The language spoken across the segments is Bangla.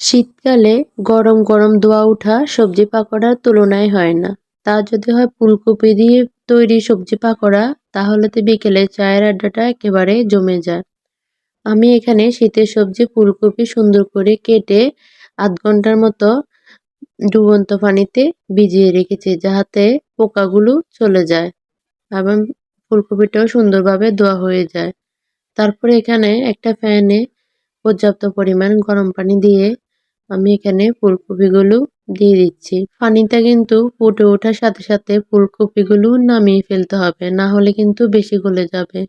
শীতকালে গরম গরম ধোয়া ওঠা সবজি পাকোড়ার তুলনায় হয় না। তা যদি হয় ফুলকপি দিয়ে তৈরি সবজি পাকোড়া, তাহলে তো বিকেলে চায়ের আড্ডাটা একেবারে জমে যায়। আমি এখানে শীতের সবজি ফুলকপি সুন্দর করে কেটে আধ ঘণ্টার মতো ডুবন্ত পানিতে ভিজিয়ে রেখেছি, যাহাতে পোকাগুলো চলে যায় এবং ফুলকপিটাও সুন্দরভাবে ধোয়া হয়ে যায়। তারপরে এখানে একটা ফ্যানে পর্যাপ্ত পরিমাণ গরম পানি দিয়ে আমি এখানে ফুলকপিগুলো দিয়ে দিচ্ছি। পানিটা কিন্তু ফুটে ওঠার সাথে সাথে ফুলকপিগুলো নামিয়ে ফেলতে হবে, না হলে কিন্তু বেশি গলে যাবে।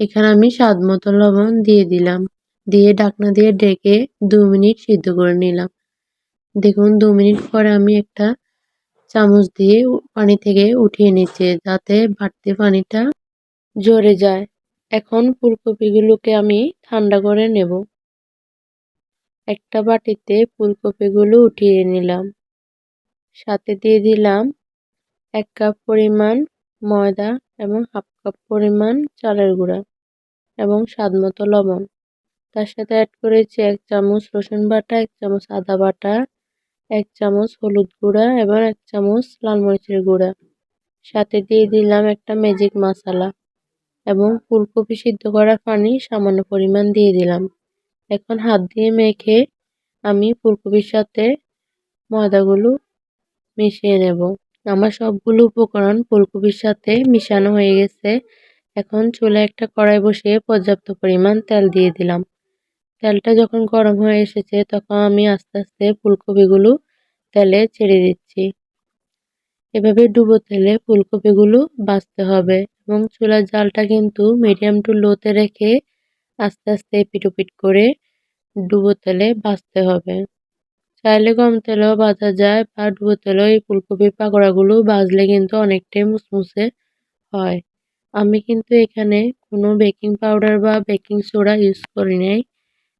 এখানে আমি স্বাদ মতো লবণ দিয়ে দিলাম। দিয়ে ঢাকনা দিয়ে ডেকে দু মিনিট সিদ্ধ করে নিলাম। দেখুন, দু মিনিট পরে আমি একটা চামচ দিয়ে পানি থেকে উঠিয়ে নিচ্ছে, যাতে বাড়তি পানিটা ঝরে যায়। এখন ফুলকপিগুলোকে আমি ঠান্ডা করে নেব। একটা বাটিতে ফুলকপিগুলো উঠিয়ে নিলাম। সাথে দিয়ে দিলাম এক কাপ পরিমাণ ময়দা এবং হাফ কাপ পরিমাণ চালের গুঁড়া এবং স্বাদ মতো লবণ। তার সাথে অ্যাড করেছি এক চামচ রসুন বাটা, এক চামচ আদা বাটা, এক চামচ হলুদ গুঁড়া এবং এক চামচ লাল মরিচের গুঁড়া। সাথে দিয়ে দিলাম একটা ম্যাজিক মশলা এবং ফুলকপি সিদ্ধ করা পানি সামান্য পরিমাণ দিয়ে দিলাম। এখন হাত দিয়ে মেখে আমি ফুলকপির সাথে ময়দাগুলো মিশিয়ে নেব। আমার সবগুলো উপকরণ ফুলকপির সাথে মিশানো হয়ে গেছে। এখন চুলে একটা কড়াই বসিয়ে পর্যাপ্ত পরিমাণ তেল দিয়ে দিলাম। তেলটা যখন গরম হয়ে এসেছে তখন আমি আস্তে আস্তে ফুলকপিগুলো তেলে ছেড়ে দিচ্ছি। এভাবে ডুবো তেলে ফুলকপিগুলো বাছতে হবে এবং চুলার জালটা কিন্তু মিডিয়াম টু লোতে রেখে আস্তে আস্তে পিটোপিট করে ডুবো তেলে ভাজতে হবে। চাইলে কম তেলেও ভাজা যায় বা ডুবো তেলেও এই ফুলকপির পাকোড়াগুলো ভাজলে কিন্তু অনেকটাই মুসমুসে হয়। আমি কিন্তু এখানে কোনো বেকিং পাউডার বা বেকিং সোডা ইউজ করি নাই।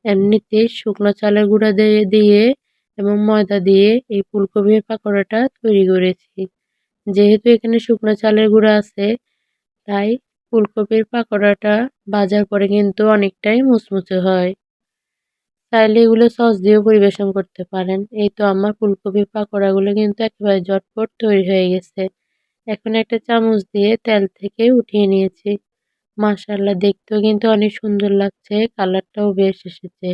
এমনিতে শুকনো চালের গুঁড়া দিয়ে দিয়ে এবং ময়দা দিয়ে এই ফুলকপির পাকোড়াটা তৈরি করেছি। যেহেতু এখানে শুকনো চালের গুঁড়া আছে, তাই ফুলকপির পাকোড়াটা ভাজার পরে কিন্তু অনেকটাই মুচমুচে হয়। চাইলে এগুলো সস দিয়েও পরিবেশন করতে পারেন। এই তো আমার ফুলকপির পাকোড়াগুলো কিন্তু একেবারে ঝটপট তৈরি হয়ে গেছে। এখন একটা চামচ দিয়ে তেল থেকে উঠিয়ে নিয়েছি। মাশাল্লাহ দেখতেও কিন্তু অনেক সুন্দর লাগছে, কালারটাও বেশ এসেছে।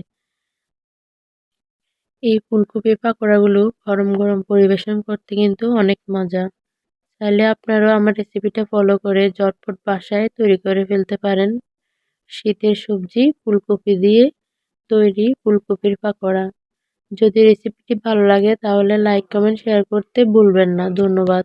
এই ফুলকপির পাকোড়াগুলো গরম গরম পরিবেশন করতে কিন্তু অনেক মজা। চাইলে আপনারাও আমার রেসিপিটা ফলো করে ঝটপট বাসায় তৈরি করে ফেলতে পারেন। শীতের সবজি, ফুলকপি দিয়ে তৈরি ফুলকপির পাকোড়া। যদি রেসিপিটি ভালো লাগে তাহলে লাইক কমেন্ট শেয়ার করতে ভুলবেন না। ধন্যবাদ।